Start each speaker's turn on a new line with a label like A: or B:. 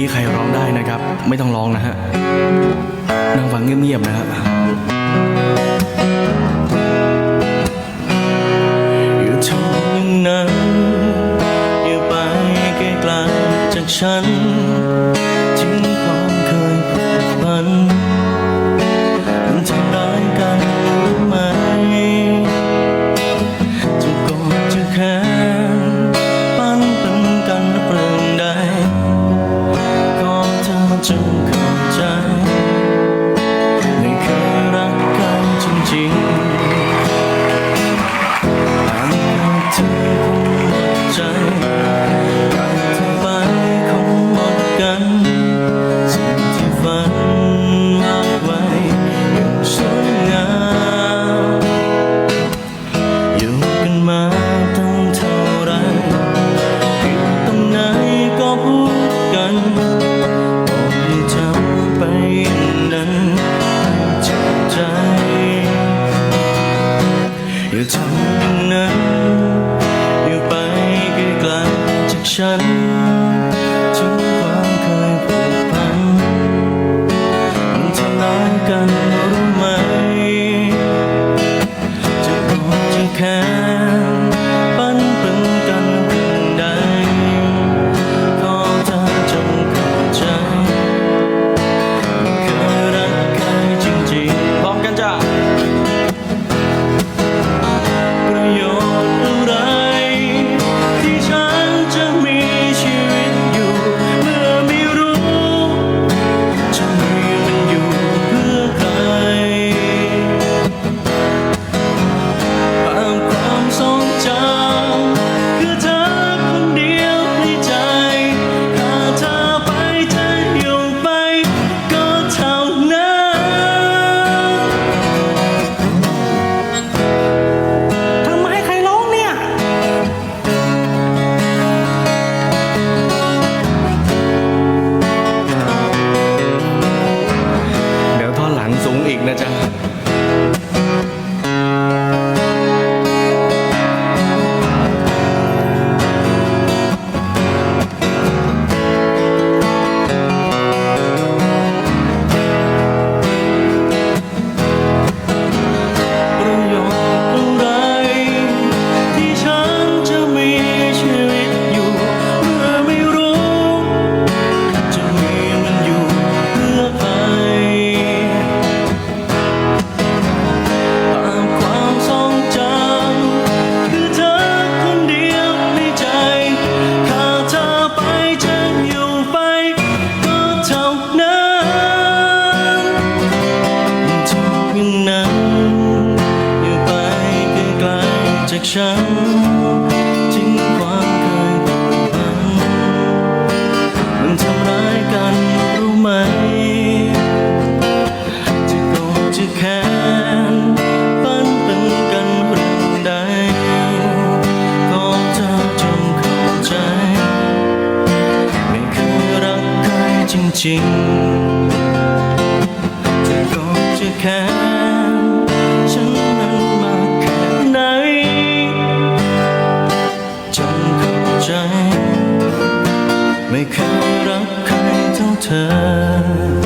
A: ี้ใครร้องได้นะครับ ไม่ต้องร้องนะฮะนั่งฟังเงียบๆนะฮะอยู่ทนอย่างนั้นอย่าไปไกลๆจากฉัน ti. อทั้งนั้นอยู่ไปไกลๆจากฉัน ฉันจริงความเคยผ่านมันทำร้ายกันรู้ไหม จะโกรธจะแค้นปั้นเป็นกันเรื่องใดก็เธอจงเข้าใจ ไม่คือรักใครจริงๆ จะโกรธจะแค้น เธอ